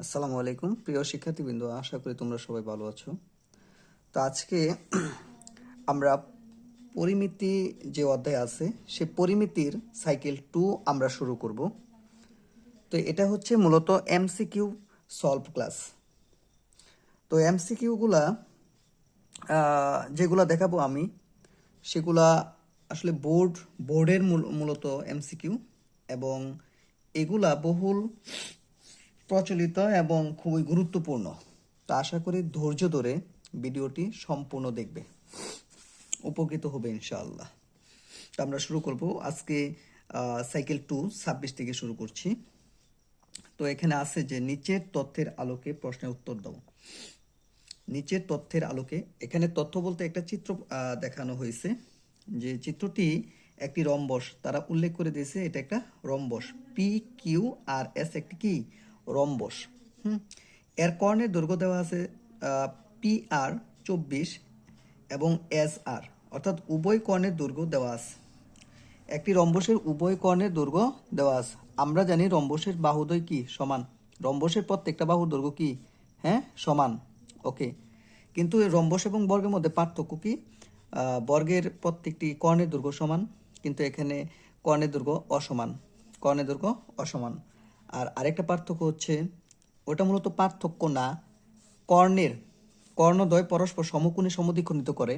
আসসালামু আলাইকুম। প্রিয় শিক্ষার্থীবৃন্দ, আশা করি তোমরা সবাই ভালো আছো। তো আজকে আমরা পরিমিতি যে অধ্যায় আছে, সে পরিমিতির সাইকেল টু আমরা শুরু করব। তো এটা হচ্ছে মূলত এমসিকিউ সলভ ক্লাস। তো এমসিকিউগুলা যেগুলা দেখাবো আমি, সেগুলা আসলে বোর্ড, বোর্ডের মূল- মূলত এমসিকিউ এবং এগুলা বহুল প্রচলিত এবং খুবই গুরুত্বপূর্ণ। তো আশা করি ধৈর্য ধরে ভিডিওটি সম্পূর্ণ দেখবে। উপকৃত হবে ইনশাআল্লাহ। তো আমরা শুরু করব। আজকে সাইকেল টু ছাব্বিশ থেকে শুরু করছি। তো এখানে আছে যে নিচের তথ্যের আলোকে প্রশ্নের উত্তর দাও নিচের তথ্যের আলোকে, এখানে তথ্য বলতে একটা চিত্র দেখানো হয়েছে যে চিত্রটি একটি রম্বস। তারা উল্লেখ করে দিয়েছে এটা একটা rhombus. P, Q, R, S একটি কি? রম্বস। হুম? এর কর্ণের দৈর্ঘ্য দেওয়া আছে পি আর চব্বিশ এবং এস আর অর্থাৎ উভয় কর্ণের দৈর্ঘ্য দেওয়া আছে। একটি রম্বসের উভয় কর্ণের দৈর্ঘ্য দেওয়া আছে। আমরা জানি রম্বসের বাহুদয় কি? সমান। রম্বসের প্রত্যেকটা বাহুর দৈর্ঘ্য কি? হ্যাঁ সমান। ওকে। কিন্তু রম্বস এবং বর্গের মধ্যে পার্থক্য কি? বর্গের প্রত্যেকটি কর্ণের দৈর্ঘ্য সমান, কিন্তু এখানে কর্ণের দৈর্ঘ্য অসমান। কর্ণের দৈর্ঘ্য অসমান। আর আরেকটা পার্থক্য হচ্ছে, ওটা মূলত পার্থক্য না, কর্ণের, কর্ণদ্বয় পরস্পর সমকোণে সমদ্বিখণ্ডিত করে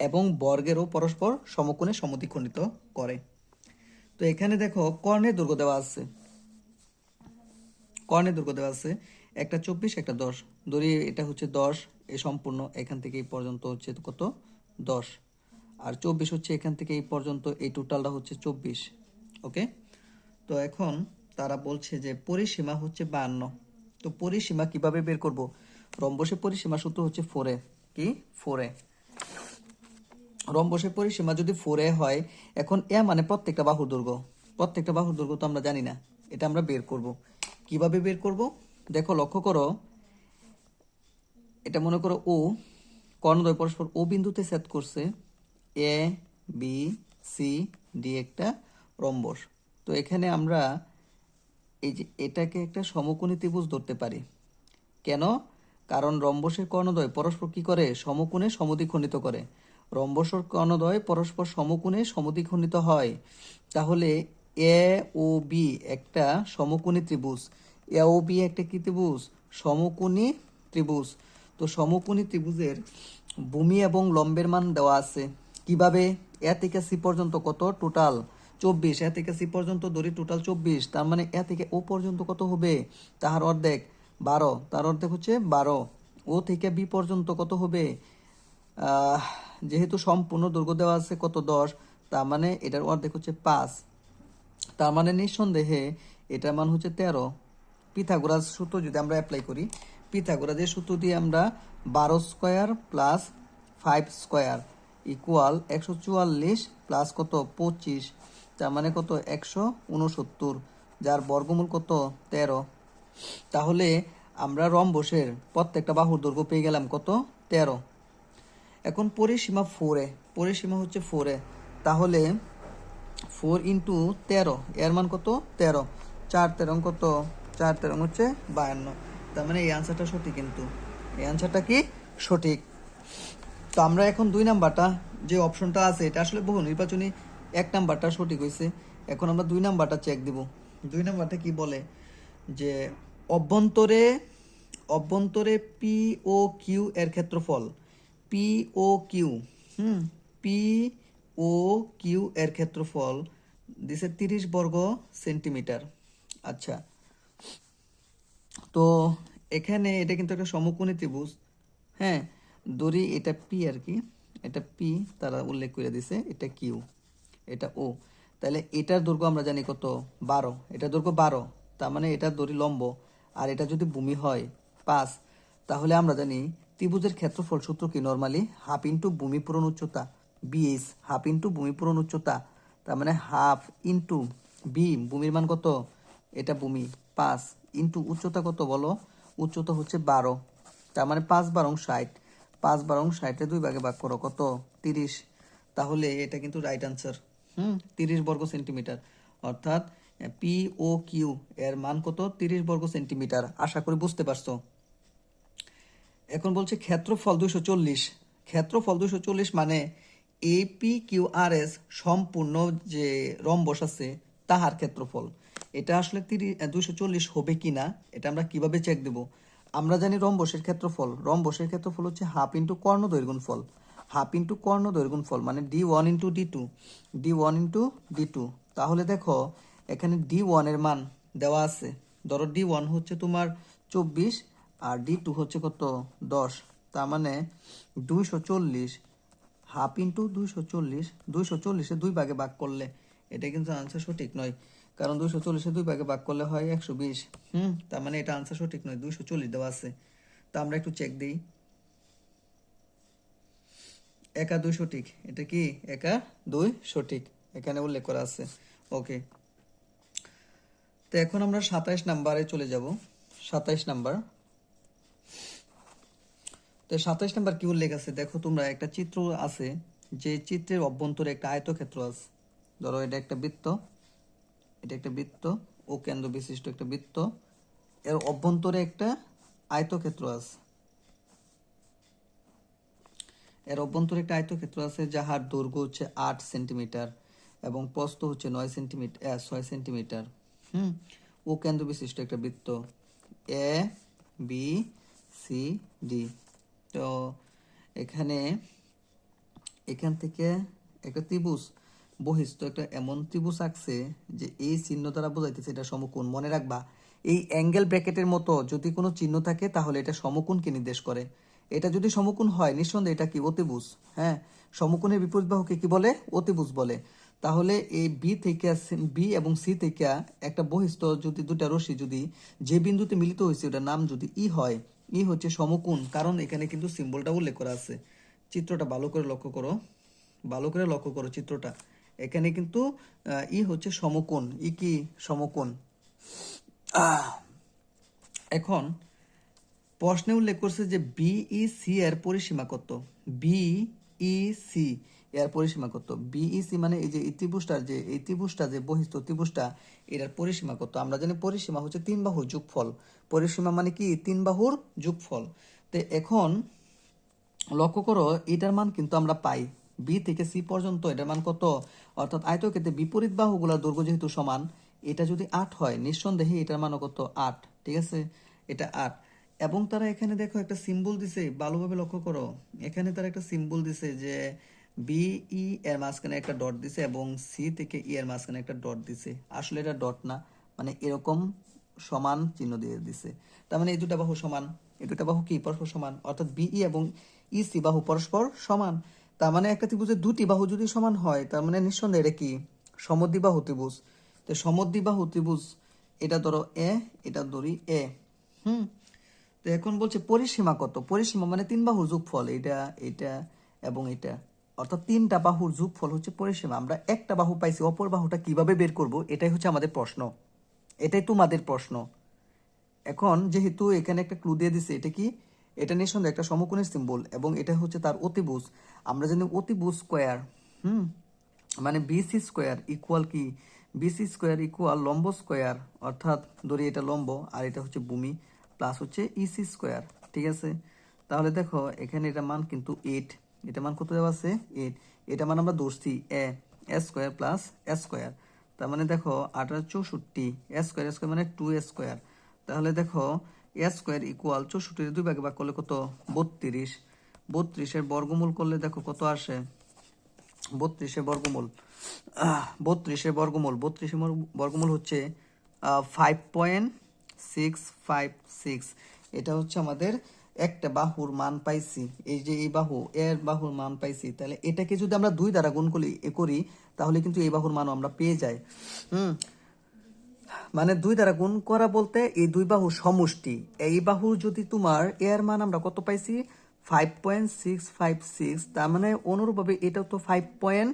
এবং বর্গেরও পরস্পর সমকোণে সমদ্বিখণ্ডিত করে। তো এখানে দেখো কর্ণের দুর্গ দেওয়া আছে। কর্ণের দুর্গ দেওয়া আছে। একটা চব্বিশ, একটা দশ। ধরি এটা হচ্ছে দশ, এ সম্পূর্ণ, এখান থেকে এই পর্যন্ত হচ্ছে কত? দশ। আর চব্বিশ হচ্ছে এখান থেকে এই পর্যন্ত, এই টোটালটা হচ্ছে চব্বিশ ওকে তো এখন তারা বলছে যে পরিসীমা হচ্ছে বান্ন। তো পরিসীমা কীভাবে বের করব? রম্বসের পরিসীমা সূত্র হচ্ছে ফোরে কি? ফোরে রম্বসের পরিসীমা যদি ফোরে হয়, এখন এ মানে প্রত্যেকটা বাহুর দুর্গ। প্রত্যেকটা বাহুর দুর্গ তো আমরা জানি না। এটা আমরা বের করব। কীভাবে বের করব? দেখো, লক্ষ্য করো। এটা মনে করো ও, কর্ণদ্বয় পরস্পর ও বিন্দুতে সেট করছে। এ বি সি ডি একটা রম্বস। তো এখানে আমরা এই যে এটাকে একটা সমকোণী ত্রিভুজ ধরতে পারি। কেন? কারণ রম্বসের কর্ণদ্বয় পরস্পর কি করে? সমকোণে সমদ্বিখণ্ডিত করে। রম্বসের কর্ণদ্বয় পরস্পর সমকোণে সমদ্বিখণ্ডিত হয়। তাহলে এ ও বি একটা সমকোণী ত্রিভুজ। এ ও বি একটা কি ত্রিভুজ? সমকোণী ত্রিভুজ। তো সমকোণী ত্রিভুজের ভূমি এবং লম্বের মান দেওয়া আছে। কীভাবে? এ থেকে সি পর্যন্ত কত? টোটাল চব্বিশ, এ থেকে সি পর্যন্ত, ধরি টোটাল চব্বিশ, তার মানে এ থেকে ও পর্যন্ত কত হবে? তাহার অর্ধেক, বারো, তার অর্ধেক হচ্ছে বারো। ও থেকে বি পর্যন্ত কত হবে? যেহেতু সম্পূর্ণ দৈর্ঘ্য দেওয়া আছে কত দশ, তার মানে এটার অর্ধেক হচ্ছে পাঁচ। তার মানে নিঃসন্দেহে এটার মান হচ্ছে তেরো। পিথাগোরাস সূত্র যদি আমরা অ্যাপ্লাই করি, পিথাগোরাসের সূত্র দিয়ে আমরা বারো square plus five square equal একশো চুয়াল্লিশ প্লাস কত? পঁচিশ। তার মানে কত? একশো উনসত্তর, যার বর্গমূল কত? তেরো। তাহলে আমরা রম্বসের প্রত্যেকটা বাহুর দৈর্ঘ্য পেয়ে গেলাম কত? তেরো। এখন পরিসীমা ফোরে পরিসীমা হচ্ছে ফোরে তাহলে ফোর ইন্টু তেরো, এর মান কত? তেরো। চার তেরো কত? চার তেরো হচ্ছে বায়ান্ন। তার মানে এই আনসারটা সঠিক কিন্তু। এই আনসারটা কি? সঠিক। তো আমরা এখন দুই নাম্বারটা যে অপশনটা আছে, এটা আসলে বহু নির্বাচনী এক নাম্বারটা সঠিক হয়েছে। এখন আমরা দুই নাম্বারটা চেক দিব। দুই নাম্বারটা কি বলে? যে অভ্যন্তরে অভ্যন্তরে পি ও কিউ এর ক্ষেত্রফল। পি ও কিউ হুম? পি ও কিউ এর ক্ষেত্রফল দিছে তিরিশ বর্গ সেন্টিমিটার। আচ্ছা। তো এখানে এটা কিন্তু একটা সমকোণী ত্রিভুজ। হ্যাঁ দড়ি এটা পি আর কি। এটা পি তারা উল্লেখ করে দিছে, এটা কিউ এটা ও। তাহলে এটার দৈর্ঘ্য আমরা জানি কত? বারো। এটার দৈর্ঘ্য বারো। তার মানে এটার দড়ি লম্ব। আর এটা যদি ভূমি হয় পাঁচ, তাহলে আমরা জানি ত্রিভুজের ক্ষেত্রফল সূত্র কি নর্মালি হাফ ইন্টু ভূমি পূরণ উচ্চতা বিএস হাফ ইন্টু ভূমি পূরণ উচ্চতা। তার মানে হাফ ইন্টু বি ভূমির মান কত? এটা ভূমি। পাঁচ ইন্টু উচ্চতা কত বলো? উচ্চতা হচ্ছে বারো। তার মানে পাঁচ বারং ষাট। পাঁচ বারং ষাটে দুই ভাগে ভাগ করো কত? তিরিশ। তাহলে এটা কিন্তু রাইট আনসার হুম, তিরিশ বর্গ সেন্টিমিটার। অর্থাৎ পি ও কিউ এর মান কত? তিরিশ বর্গ সেন্টিমিটার। আশা করি বুঝতে পারছ। এখন বলছে ক্ষেত্রফল দুইশো চল্লিশ। ক্ষেত্রফল দুইশো চল্লিশ মানে এপি কিউ আর এস সম্পূর্ণ যে রম্বস আছে, তাহার ক্ষেত্রফল। এটা আসলে তিরিশ দুইশো চল্লিশ হবে কি না, এটা আমরা কীভাবে চেক দেব? আমরা জানি রম্বসের ক্ষেত্রফল। রম্বসের ক্ষেত্রফল হচ্ছে হাফ ইন্টু কর্ণ দৈর্ঘ্য ফল। হাফ ইন্টু কর্ণ দৈর্ঘ্য ফল মানে D one into D two, D one into D two. তাহলে দেখো, এখানে ডি ওয়ানের মান দেওয়া আছে। ধরো ডি ওয়ান হচ্ছে তোমার চব্বিশ আর ডি টু হচ্ছে কত? দশ। তার মানে দুইশো চল্লিশ হাফ ইন্টু দুইশো চল্লিশ, দুইশো চল্লিশে দুই ভাগে ভাগ করলে, এটা কিন্তু আনসার সঠিক নয়। কারণ দুইশো চল্লিশে দুই ভাগে ভাগ করলে হয় একশো বিশ। হুম, তার মানে এটা আনসার সঠিক নয়, দুইশো চল্লিশ দেওয়া আছে। তা আমরা একটু চেক দিই। একা দুই সঠিক। এটা কি? একা দুই সঠিক। এখানে উল্লেখ করা আছে। ওকে। তো এখন আমরা সাতাইশ নাম্বারে চলে যাব। সাতাইশ নাম্বার। তো সাতাইশ নাম্বার কি উল্লেখ আছে? দেখো তোমরা, একটা চিত্র আছে যে চিত্রের অভ্যন্তরে একটা আয়তক্ষেত্র আছে। ধরো এটা একটা বৃত্ত। এটা একটা বৃত্ত। ও কেন্দ্র বিশিষ্ট একটা বৃত্ত। এর অভ্যন্তরে একটা আয়তক্ষেত্র আছে। এর অভ্যন্তরে একটা আয়তক্ষেত্র আছে যাহার দৈর্ঘ্য হচ্ছে আট সেন্টিমিটার এবং প্রস্থ হচ্ছে নয় সেন্টিমিটার ছয় সেন্টিমিটার। হুম? ও কেন্দ্র বিশিষ্ট একটা বৃত্ত। A, B, C, D. তো এখানে এখান থেকে একটা ত্রিভুজ, বহিস্থ একটা এমন ত্রিভুজ আঁকছে যে এই চিহ্ন দ্বারা বোঝাইতেছে এটা সমকোণ। মনে রাখবা, এই অ্যাঙ্গেল ব্র্যাকেটের মতো যদি কোনো চিহ্ন থাকে তাহলে এটা সমকোণকে নির্দেশ করে। এটা যদি সমকোণ হয়, নিঃসন্দেহে এটা কি? অতিভুজ। হ্যাঁ? সমকোণের বিপরীত বাহুকে কি বলে? অতিভুজ বলে। তাহলে এই বি থেকে বি এবং সি থেকে একটা বহিস্থ যদি দুটা রশ্মি যদি যে বিন্দুতে মিলিত হয়েছে, ওটার নাম যদি ই হয় ই হচ্ছে সমকোণ। কারণ এখানে কিন্তু সিম্বলটা উল্লেখ করা আছে। চিত্রটা ভালো করে লক্ষ্য করো। ভালো করে লক্ষ্য করো চিত্রটা। এখানে কিন্তু ই হচ্ছে সমকোণ। ই কি? সমকোণ। এখন প্রশ্নে উল্লেখ করছে যে বিইসি এর পরিসীমা কত? বিইসি এর পরিসীমা কত? বিইসি মানে এই যে এই ত্রিভুজটার যে ত্রিভুজটা যে বহিস্থ ত্রিভুজটা, এটার পরিসীমা কত? আমরা জানি পরিসীমা হচ্ছে তিন বাহুর যোগফল। পরিসীমা মানে কি? তিন বাহুর যোগফল। তো এখন লক্ষ্য করো, এটার মান কিন্তু আমরা পাই। বি থেকে সি পর্যন্ত এটার মান কত? অর্থাৎ আয়তক্ষেত্রে বিপরীত বাহুগুলোর দৈর্ঘ্য যেহেতু সমান, এটা যদি আট হয়, নিঃসন্দেহে এটার মানও কত? আট। ঠিক আছে? এটা আট। এবং তারা এখানে দেখো একটা সিম্বল দিছে, ভালোভাবে লক্ষ্য করো। এখানে তারা একটা সিম্বল দিছে যে বি ই এর মাঝখানে একটা ডট দিছে এবং সি থেকে ই এর মাঝখানে একটা ডট দিছে। আসলে এটা ডট না মানে এরকম সমান চিহ্ন দিয়ে দিছে। তার মানে এই দুটা বাহু সমান, এই দুটা বাহু কি? পরস্পর সমান। অর্থাৎ বিই এবং ইসি বাহু পরস্পর সমান। তার মানে একটা ত্রিভুজের দুটি বাহু যদি সমান হয়, তার মানে নিঃসন্দেহে এটা কি? সমদ্বিবাহু ত্রিভুজ। তো সমদ্বিবাহু ত্রিভুজ, এটা ধরো এ এটা ধরি এ হুম? তো এখন বলছে পরিসীমা কত? পরিসীমা মানে তিন বাহুর যোগফল, এটা এটা এবং এটা। অর্থাৎ তিনটা বাহুর যোগফল হচ্ছে পরিসীমা। আমরা একটা বাহু পাইছি, অপর বাহুটা কীভাবে বের করব? এটাই হচ্ছে আমাদের প্রশ্ন। এটাই তোমাদের প্রশ্ন। এখন যেহেতু এখানে একটা ক্লু দিয়ে দিছে, এটা কি? এটা নিঃসন্দেহে একটা সমকোণের সিম্বল এবং এটা হচ্ছে তার অতিভুজ। আমরা জানি অতিভুজ স্কোয়ার হুম? মানে বিসি স্কোয়ার ইকুয়াল কি? বিসি স্কোয়ার ইকুয়াল লম্ব স্কোয়ার অর্থাৎ ধরি এটা লম্ব আর এটা হচ্ছে ভূমি। প্লাস হচ্ছে ইসি স্কোয়ার ঠিক আছে? তাহলে দেখো, এখানে এটা মান কিন্তু এইট এটা মান কত দেওয়া আছে? এইট এটা মান আমরা ধরছি A S square plus S square তার মানে দেখো, আঠারো চৌষট্টি এস স্কোয়ার স্কোয়ার মানে টু এস স্কোয়ার তাহলে দেখো এস স্কোয়ার ইকুয়াল চৌষট্টির দুই ভাগে ভাগ করলে কত? বত্রিশ। বত্রিশের বর্গমূল করলে দেখো কত আসে? বত্রিশে বর্গমূল। বত্রিশে বর্গমূল। বত্রিশে বর্গ- বর্গমূল হচ্ছে five point six five six এটা হচ্ছে আমাদের একটা বাহুর মান পাইছি। এই যে এই বাহু, এর বাহুর মান পাইছি। তাহলে এটাকে যদি আমরা দুই দ্বারা গুণ করি এ করি, তাহলে কিন্তু এই বাহুর মানও আমরা পেয়ে যাই। হুম? মানে দুই দ্বারা গুণ করা বলতে এই দুই বাহু সমষ্টি। এই বাহুর যদি তোমার এর মান আমরা কত পাইছি? Five point six five six তার মানে অনুরূপভাবে এটাও তো ফাইভ পয়েন্ট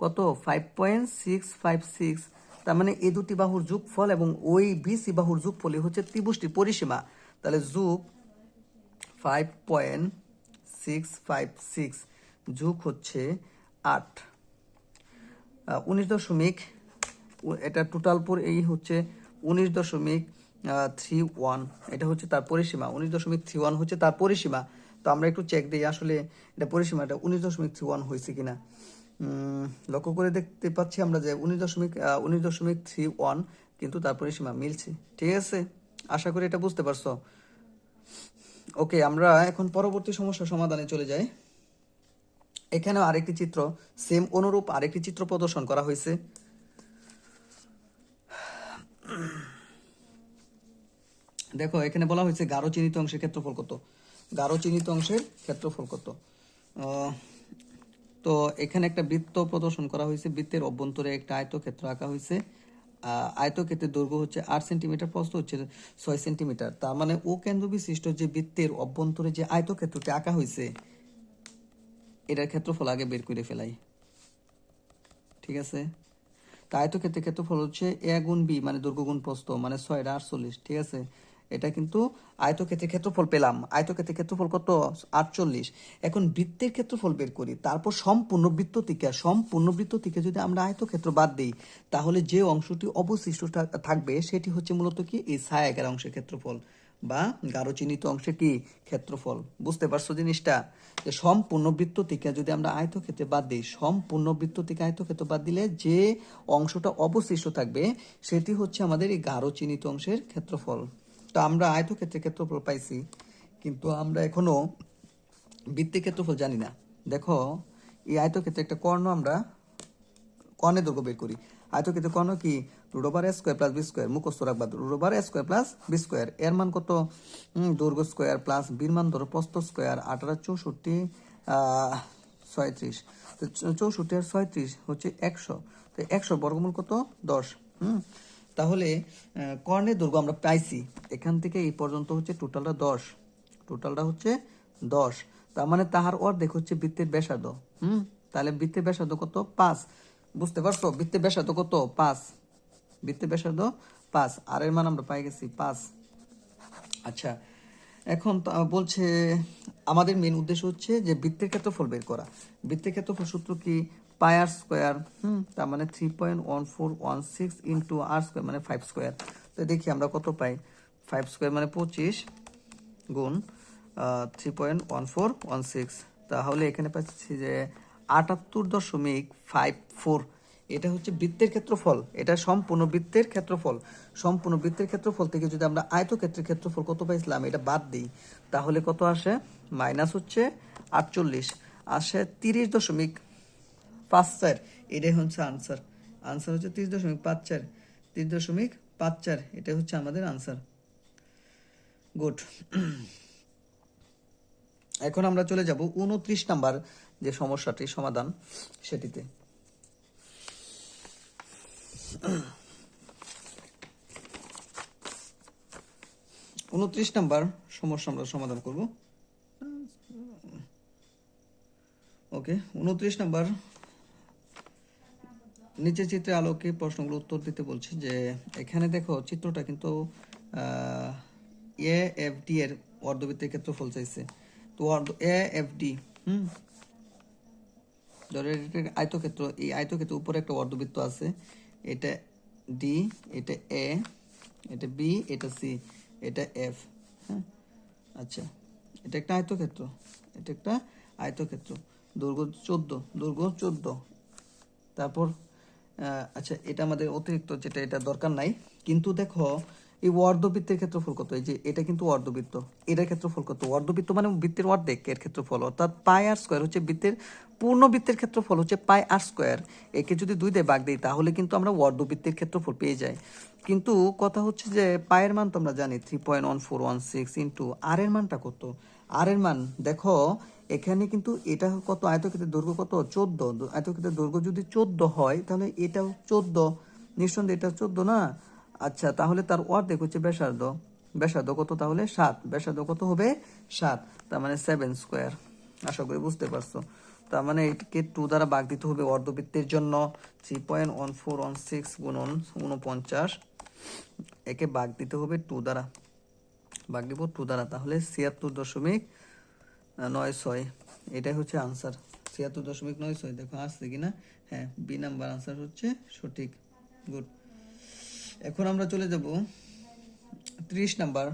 কত? Five point six five six তার মানে এই দুটি বাহুর যোগফল এবং ওই বিসি বাহুর যোগফলই হচ্ছে ত্রিভুজটির পরিসীমা। তাহলে যোগ five point six five six যোগ হচ্ছে আট। উনিশ দশমিক, এটা টোটাল পর এই হচ্ছে উনিশ দশমিক থ্রি ওয়ান এটা হচ্ছে তার পরিসীমা। উনিশ দশমিক থ্রি ওয়ান হচ্ছে তার পরিসীমা। তো আমরা একটু চেক দিই আসলে এটা পরিসীমাটা উনিশ দশমিক থ্রি ওয়ান হয়েছে কিনা। লক্ষ্য করে দেখতে পাচ্ছি আমরা যে উনিশ দশমিক উনিশ দশমিক থ্রি ওয়ান কিন্তু তার পরিসীমা মিলছে। ঠিক আছে? আশা করি এটা বুঝতে পারছ। ওকে, আমরা এখন পরবর্তী সমস্যা সমাধানে চলে যাই। এখানেও আরেকটি চিত্র সেম অনুরূপ আরেকটি চিত্র প্রদর্শন করা হয়েছে। দেখো, এখানে বলা হয়েছে গাঢ় চিহ্নিত অংশের ক্ষেত্রফল কত? গাঢ় চিহ্নিত অংশের ক্ষেত্রফল কত? তো এখানে একটা বৃত্ত প্রদর্শন করা হয়েছে। বৃত্তের অভ্যন্তরে একটা আয়তক্ষেত্র আঁকা হয়েছে। আয়তক্ষেত্রের দৈর্ঘ্য হচ্ছে আট সেন্টিমিটার, প্রস্থ হচ্ছে ছয় সেন্টিমিটার। তার মানে ও কেন্দ্র বিশিষ্ট যে বৃত্তের অভ্যন্তরে যে আয়তক্ষেত্রটি আঁকা হয়েছে, এটার ক্ষেত্রফল আগে বের করে ফেলাই। ঠিক আছে? তা আয়তক্ষেত্রের ক্ষেত্রফল হচ্ছে এ গুণ বি মানে দৈর্ঘ্য গুণ প্রস্থ মানে ছয়টা আটচল্লিশ। ঠিক আছে? এটা কিন্তু আয়তক্ষেত্রের ক্ষেত্রফল পেলাম। আয়তক্ষেত্রের ক্ষেত্রফল কত? আটচল্লিশ। এখন বৃত্তের ক্ষেত্রফল বের করি। তারপর সম্পূর্ণ বৃত্ত থেকে সম্পূর্ণ বৃত্ত থেকে যদি আমরা আয়তক্ষেত্র বাদ দিই, তাহলে যে অংশটি অবশিষ্ট থাকবে, সেটি হচ্ছে মূলত কি? এই ছায়াকার অংশের ক্ষেত্রফল বা গাঢ় চিহ্নিত অংশে কি? ক্ষেত্রফল। বুঝতে পারছ জিনিসটা? যে সম্পূর্ণ বৃত্ত থেকে যদি আমরা আয়তক্ষেত্রে বাদ দিই, সম্পূর্ণ বৃত্ত থেকে আয়তক্ষেত্র বাদ দিলে যে অংশটা অবশিষ্ট থাকবে, সেটি হচ্ছে আমাদের এই গাঢ় চিহ্নিত অংশের ক্ষেত্রফল। তো আমরা আয়তক্ষেত্রের ক্ষেত্রফল পাইছি, কিন্তু আমরা এখনও বৃত্তের ক্ষেত্রফল জানি না। দেখো, এই আয়তক্ষেত্রে একটা কর্ণ আমরা কর্ণের দৈর্ঘ্য বের করি। আয়তক্ষেত্রে কর্ণ কি? Root over A square plus B square মুখস্থ রাখবা। Root over A square plus B square এর মান কত? দৈর্ঘ্য স্কোয়ার প্লাস বীর মান ধরো প্রস্থ স্কোয়ার আঠারো চৌষট্টি ছয়ত্রিশ। চৌষট্টি আর ছয়ত্রিশ হচ্ছে একশো। তো একশো বর্গমূল কত? দশ। হুম? তাহলে কর্ণের দৈর্ঘ্য আমরা পাইছি। এখান থেকে এই পর্যন্ত হচ্ছে টোটালটা দশ। টোটালটা হচ্ছে দশ। তার মানে তাহার অর্ধেক হচ্ছে বৃত্তের ব্যাসার্ধ। হুম? তাহলে বৃত্তের ব্যাসার্ধ কত? পাঁচ। বুঝতে পারছ? বৃত্তের ব্যাসার্ধ কত? পাঁচ। বৃত্তের ব্যাসার্ধ পাঁচ। আর এর মান আমরা পাই গেছি পাঁচ। আচ্ছা এখন বলছে, আমাদের মেন উদ্দেশ্য হচ্ছে যে বৃত্তের ক্ষেত্রফল বের করা। বৃত্তের ক্ষেত্রফল সূত্র কি? পাই আর স্কোয়ার, হুম, তার মানে three point one four one six into R square মানে ফাইভ স্কোয়ার তো দেখি আমরা কত পাই? ফাইভ স্কোয়ার মানে পঁচিশ গুণ three point one four one six তাহলে এখানে পাচ্ছি যে আটাত্তর দশমিক ফাইভ ফোর এটা হচ্ছে বৃত্তের ক্ষেত্রফল। এটা সম্পূর্ণ বৃত্তের ক্ষেত্রফল। সম্পূর্ণ বৃত্তের ক্ষেত্রফল থেকে যদি আমরা আয়তক্ষেত্রের ক্ষেত্রফল কত পাইছিলাম, এটা বাদ দিই। তাহলে কত আসে? মাইনাস হচ্ছে আটচল্লিশ। আসে তিরিশ দশমিক পাঁচ চার, এটাই হচ্ছে আনসার আনসার হচ্ছে তিরিশ দশমিক পাঁচ চার, তিরিশ দশমিক পাঁচ চার এটা হচ্ছে আমাদের আনসার গুড এখন আমরা চলে যাব উনত্রিশ নাম্বার যে সমস্যাটি, সমাধান সেটিতে। উনত্রিশ নাম্বার সমস্যা আমরা সমাধান করব। ওকে উনত্রিশ নাম্বার নিচে চিত্রে আলোকে প্রশ্নগুলো উত্তর দিতে বলছে যে এখানে দেখো চিত্রটা কিন্তু এ এফ ডি এর অর্ধবৃত্তের ক্ষেত্রফল চাইছে। তো এ এফ ডি হুম? আয়তক্ষেত্র, এই আয়তক্ষেত্র উপরে একটা অর্ধবৃত্ত আছে। এটা ডি এটা এ এটা বি এটা সি এটা এফ হ্যাঁ? আচ্ছা এটা একটা আয়তক্ষেত্র, এটা একটা আয়তক্ষেত্র। দৈর্ঘ্য চোদ্দ দৈর্ঘ্য চোদ্দ। তারপর আচ্ছা এটা আমাদের অতিরিক্ত যেটা, এটা দরকার নাই। কিন্তু দেখো, এই অর্ধবৃত্তের ক্ষেত্রফল কত এই যে, এটা কিন্তু অর্ধবৃত্ত এটার ক্ষেত্রফল কত অর্ধবৃত্ত মানে বৃত্তের অর্ধেক, এর ক্ষেত্রফল অর্থাৎ পাই আর স্কোয়ার হচ্ছে বৃত্তের, পূর্ণ বৃত্তের ক্ষেত্রফল হচ্ছে পাই আর স্কোয়ার। একে যদি দুই দিয়ে ভাগ দিই, তাহলে কিন্তু আমরা অর্ধবৃত্তের ক্ষেত্রফল পেয়ে যাই। কিন্তু কথা হচ্ছে যে পায়ের মান তো আমরা জানি three point one four one six into R এর মানটা কত? আর এর মান, দেখো এখানে কিন্তু এটা কত? আয়তক্ষেত্রের দৈর্ঘ্য কত? চোদ্দ। আয়তক্ষেত্রের দৈর্ঘ্য যদি চোদ্দ হয়, তাহলে এটাও চোদ্দ। নিঃসন্দেহে এটা চোদ্দ না? আচ্ছা তাহলে তার অর্ধেক হচ্ছে ব্যাসার্ধ। ব্যাসার্ধ কত তাহলে? সাত। ব্যাসার্ধ কত হবে? সাত। তার মানে সেভেন স্কোয়ার। আশা করি বুঝতে পারছ। তার মানে এটাকে টু দ্বারা বাগ দিতে হবে অর্ধবৃত্তের জন্য। Three point one four one six গুণন উনপঞ্চাশ। একে বাগ দিতে হবে টু দ্বারা। বাগ দিব টু দ্বারা, তাহলে ছিয়াত্তর দশমিক নয় ছয়। এটাই হচ্ছে আনসার ছিয়াত্তর দশমিক নয় ছয়, দেখো আসছে কিনা? হ্যাঁ বি নাম্বার আনসার হচ্ছে সঠিক। গুড এখন আমরা চলে যাব ত্রিশ নাম্বার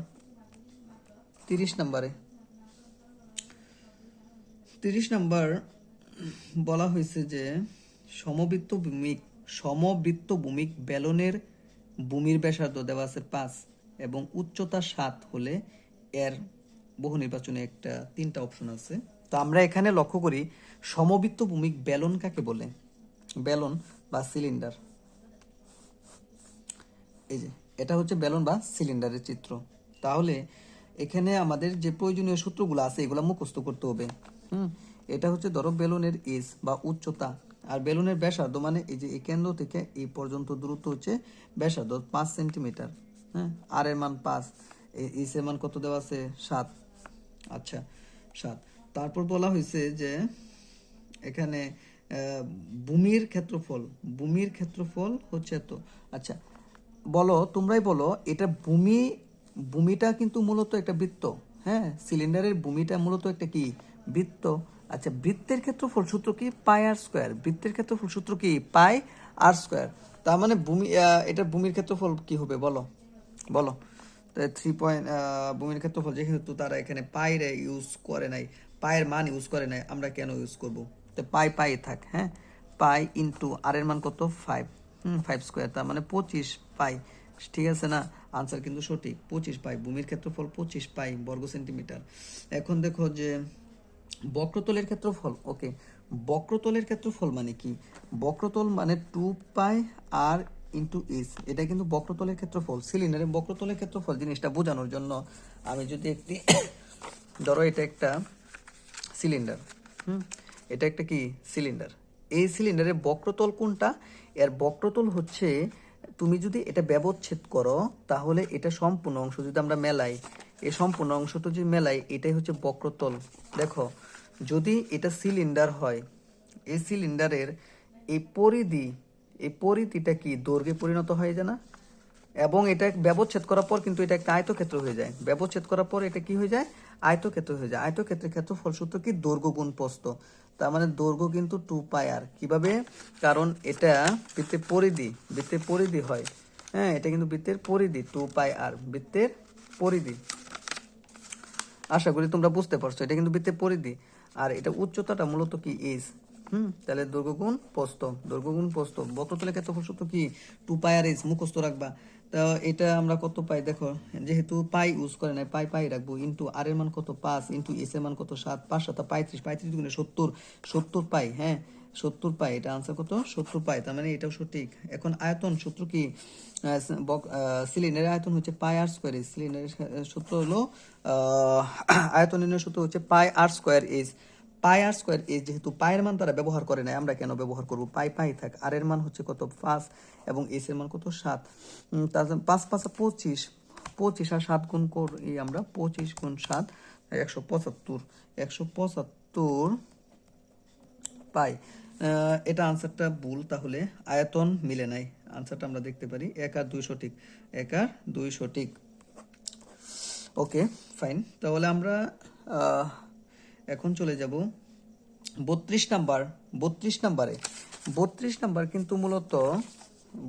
তিরিশ নাম্বারে। তিরিশ নাম্বার বলা হয়েছে যে সমবৃত্ত ভূমিক সমবৃত্ত ভূমিক বেলনের ভূমির ব্যাসার্ধ দেওয়া আছে পাঁচ এবং উচ্চতা সাত হলে এর বহু নির্বাচনে একটা, তিনটা অপশন আছে। তো আমরা এখানে লক্ষ্য করি, সমবৃত্ত ভূমিক বেলন কাকে বলে? বেলন বা সিলিন্ডার এই যে, এটা হচ্ছে বেলুন বা সিলিন্ডারের চিত্র। তাহলে এখানে আমাদের যে প্রয়োজনীয় সূত্রগুলো আছে, এগুলো মুখস্থ করতে হবে। হুম? এটা হচ্ছে ধরো বেলুনের এজ বা উচ্চতা। আর বেলুনের ব্যাসার্ধ মানে এই যে এই কেন্দ্র থেকে এই পর্যন্ত দূরত্ব হচ্ছে ব্যাসার্ধ পাঁচ সেন্টিমিটার। হ্যাঁ? আর এর মান পাঁচ। এস এর মান কত দেওয়া আছে? সাত। আচ্ছা সাত। তারপর বলা হয়েছে যে এখানে ভূমির ক্ষেত্রফল ভূমির ক্ষেত্রফল হচ্ছে এত। আচ্ছা বলো, তোমরাই বলো, এটা ভূমি, ভূমিটা কিন্তু মূলত একটা বৃত্ত হ্যাঁ? সিলিন্ডারের ভূমিটা মূলত একটা কি? বৃত্ত। আচ্ছা বৃত্তের ক্ষেত্রফল সূত্র কি? Pi R square. বৃত্তের ক্ষেত্রফল সূত্র কি? Pi R square. তার মানে ভূমি এটা ভূমির ক্ষেত্রফল কি হবে? বলো বলো। থ্রি পয়েন্ট ভূমির ক্ষেত্রফল যেহেতু তারা এখানে পায়ের ইউজ করে নাই পায়ের মান ইউজ করে নাই, আমরা কেন ইউজ করব? তো পাই পাই থাক হ্যাঁ? পাই ইন্টু আর এর মান কত? ফাইভ হুম ফাইভ স্কোয়ার তার মানে পঁচিশ পাই। ঠিক আছে না? আনসার কিন্তু সঠিক, পঁচিশ পাই, ভূমির ক্ষেত্রফল পঁচিশ পাই, বর্গ সেন্টিমিটার এখন দেখো যে বক্রতলের ক্ষেত্রফল ওকে বক্রতলের ক্ষেত্রফল মানে কি? বক্রতল মানে টু পাই আর ইন্টু ইস এটা কিন্তু বক্রতলের ক্ষেত্রফল সিলিন্ডারের বক্রতলের ক্ষেত্রফল জিনিসটা বোঝানোর জন্য আমি যদি একটি, ধরো এটা একটা সিলিন্ডার হুম? এটা একটা কি? সিলিন্ডার এই সিলিন্ডারের বক্রতল কোনটা? এর বক্রতল হচ্ছে, তুমি যদি এটা ব্যবচ্ছেদ করো, তাহলে এটা সম্পূর্ণ অংশ যদি আমরা মেলাই, এই সম্পূর্ণ অংশটা যদি মেলাই, এটাই হচ্ছে বক্রতল। দেখো, যদি এটা সিলিন্ডার হয়, এই সিলিন্ডারের এই পরিধি এই পরিধিটা কি দৈর্ঘ্যে পরিণত হয়ে যায় না? এবং এটা ব্যবচ্ছেদ করার পর কিন্তু এটা একটা আয়তক্ষেত্র হয়ে যায়। ব্যবচ্ছেদ করার পর এটা কি হয়ে যায়? আয়তক্ষেত্র হয়ে যায়। আয়তক্ষেত্রের ক্ষেত্রফল সূত্র কি? দৈর্ঘ্য গুণ প্রস্থ তার মানে দৈর্ঘ্য কিন্তু টু পাই আর কীভাবে? কারণ এটা বৃত্তের পরিধি বৃত্তের পরিধি হয়। হ্যাঁ এটা কিন্তু বৃত্তের পরিধি টু পাই আর বৃত্তের পরিধি। আশা করি তোমরা বুঝতে পারছ, এটা কিন্তু বৃত্তের পরিধি। আর এটা উচ্চতাটা মূলত কি? ইজ তাহলে দৈর্ঘ্যগুণ পোস্ত দৈর্ঘ্যগুণ পোস্ত। বক্রতলের ক্ষেত্রফল সূত্র কি টু পাই আর ইজ মুখস্থ রাখবা। তো এটা আমরা কত পাই? দেখো, যেহেতু পাই ইউজ করে নাই, পাই পাই রাখব। ইন্টু আর এর মান কত? পাঁচ ইন্টু এস এর মান কত? সাত, পাঁচ, সাত পঁয়ত্রিশ পঁয়ত্রিশ গুণে সত্তর। সত্তর পাই হ্যাঁ? সত্তর পাই, এটা আনসার কত? সত্তর পাই, তার মানে এটাও সঠিক। এখন আয়তন সূত্র কি? সিলিন্ডারের আয়তন হচ্ছে পাই আর স্কোয়ার ইজ সিলিন্ডারের সূত্র হলো আয়তন সূত্র হচ্ছে pi R square is pi R square এ যেহেতু পায়ের মান তারা ব্যবহার করে নাই, আমরা কেন ব্যবহার করব? পাই পাই থাক। আর এর মান হচ্ছে কত? পাঁচ এবং এস এর মান কত? সাত। তার পাঁচ পাঁচ, পঁচিশ। পঁচিশ আর সাত গুণ করি আমরা, পঁচিশ গুণ সাত একশো পঁচাত্তর। একশো পঁচাত্তর পাই। এটা আনসারটা ভুল, তাহলে আয়তন মিলে নাই। আনসারটা আমরা দেখতে পারি, এক আর দুই সঠিক। এক আর দুই সঠিক। ওকে ফাইন তাহলে আমরা এখন চলে যাব বত্রিশ নাম্বার, বত্রিশ নাম্বারে। বত্রিশ নাম্বার কিন্তু মূলত,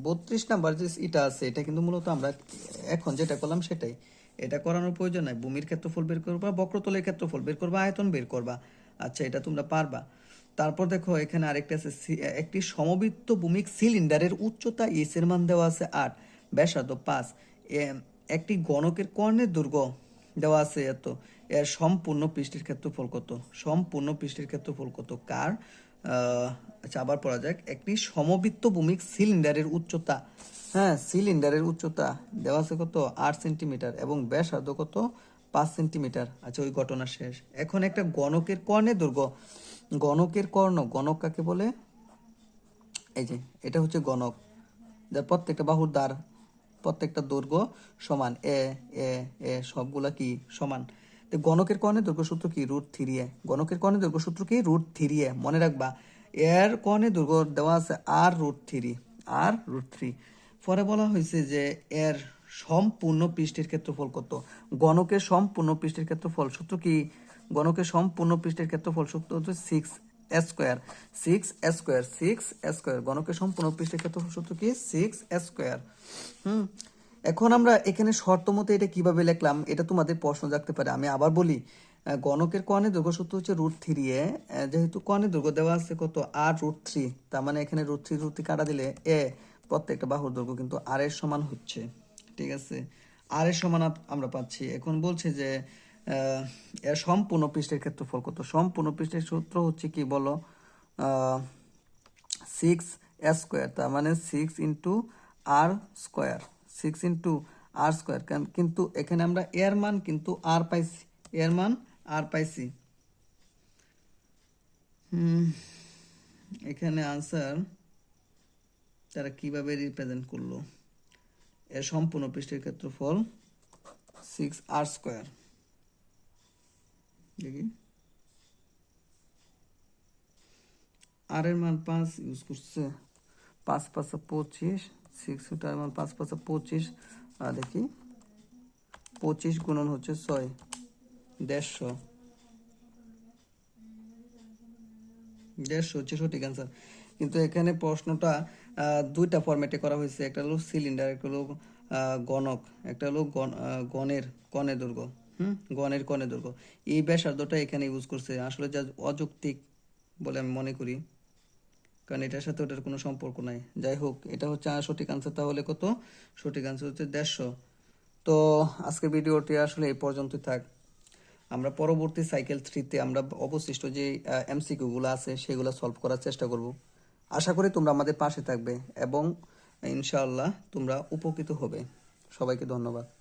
বত্রিশ নাম্বার যে এটা আছে, এটা কিন্তু মূলত আমরা এখন যেটা করলাম সেটাই। এটা করানোর প্রয়োজন নাই, ভূমির ক্ষেত্রফল বের করবা, বক্রতলের ক্ষেত্রফল বের করবা, আয়তন বের করবা। আচ্ছা এটা তোমরা পারবা। তারপর দেখো, এখানে আরেকটা আছে একটি সমবৃত্ত ভূমিক সিলিন্ডারের উচ্চতা এস এর মান দেওয়া আছে আট, ব্যাসার্ধ পাঁচ। একটি গণকের কর্ণের দৈর্ঘ্য দেওয়া আছে এত। এর সম্পূর্ণ পৃষ্ঠের ক্ষেত্রফল কত? সম্পূর্ণ পৃষ্ঠের ক্ষেত্রফল কত? কার? আচ্ছা আবার পড়া যাক। একটি সমবৃত্ত ভূমিক সিলিন্ডারের উচ্চতা। হ্যাঁ সিলিন্ডারের উচ্চতা। দেওয়া আছে কত? আট সেন্টিমিটার এবং ব্যাসার্ধ কত? পাঁচ সেন্টিমিটার। আচ্ছা ওই ঘটনা শেষ। এখন একটা গণকের কর্ণের দুর্গ। গণকের কর্ণ, গণক কাকে বলে? এই যে, এটা হচ্ছে গণক। যার প্রত্যেকটা বাহুর দ্বার। প্রত্যেকটা দৈর্ঘ্য সমান, এ এ এ, সবগুলা কি সমান? তো গণকের কর্ণের দৈর্ঘ্য সূত্র কি? Root three A. গণকের কর্ণের দৈর্ঘ্য সূত্র কি? Root three A. মনে রাখবা, এর কর্ণের দৈর্ঘ্য দেওয়া আছে আর রুট থ্রি, আর রুট থ্রি। পরে বলা হয়েছে যে এর সম্পূর্ণ পৃষ্ঠের ক্ষেত্রফল কত? গণকের সম্পূর্ণ পৃষ্ঠের ক্ষেত্রফল সূত্র কি? গণকের সম্পূর্ণ পৃষ্ঠের ক্ষেত্রফল সূত্র হচ্ছে six square six square six square গণকের সম্পূর্ণ পৃষ্ঠের ক্ষেত্রফল সূত্র কি? সিক্স স্কোয়ার হুম। এখন আমরা এখানে শর্ত মতো এটা কীভাবে লিখলাম, এটা তোমাদের প্রশ্ন জাগতে পারে। আমি আবার বলি গণকের কর্ণের দৈর্ঘ্য সূত্র হচ্ছে রুট থ্রি এ যেহেতু দেওয়া আছে কত? আর রুট থ্রি তার মানে এখানে রুট থ্রি রুট থ্রি কাটা দিলে এ প্রত্যেকটা বাহুর দৈর্ঘ্য কিন্তু আর এর সমান হচ্ছে। ঠিক আছে? আর এর সমান আমরা পাচ্ছি। এখন বলছে যে সম্পূর্ণ পৃষ্ঠের ক্ষেত্রফল কত? সম্পূর্ণ পৃষ্ঠের সূত্র হচ্ছে কি বলো? সিক্স স্কোয়ার তার মানে six into R square six into R square কিন্তু এখানে আমরা এর মান কিন্তু আর পাইছি, এর মান আর পাইছি। এখানে আনসার তারা কীভাবে রিপ্রেজেন্ট করল? এর সম্পূর্ণ পৃষ্ঠের ক্ষেত্রফল সিক্স আর স্কোয়ার দেখি। আর এর মান পাঁচ ইউজ করছে পাঁচ পাঁচা পঁচিশ সিক্স টার মান পাঁচ পাঁচা পঁচিশ। আর দেখি, পঁচিশ গুণন হচ্ছে ছয়, দেড়শো। দেড়শো হচ্ছে সঠিক অ্যান্সার কিন্তু এখানে প্রশ্নটা দুইটা ফরম্যাটে করা হয়েছে, একটা হলো সিলিন্ডার একটা হলো গণক, একটা হলো গণ- গণের কণের দৈর্ঘ্য হুম গণের কণের দৈর্ঘ্য এই ব্যাসার্ধটা এখানে ইউজ করছে। আসলে যা অযৌক্তিক বলে আমি মনে করি। কারণ এটার সাথে ওটার কোনো সম্পর্ক নাই। যাই হোক, এটা হচ্ছে সঠিক আনসার তাহলে কত? সঠিক আনসার হচ্ছে দেড়শো। তো আজকের ভিডিওটি আসলে এই পর্যন্তই থাক। আমরা পরবর্তী সাইকেল থ্রিতে আমরা অবশিষ্ট যে এমসিকিউগুলো আছে, সেগুলো সলভ করার চেষ্টা করব। আশা করি তোমরা আমাদের পাশে থাকবে এবং ইনশাআল্লাহ তোমরা উপকৃত হবে। সবাইকে ধন্যবাদ।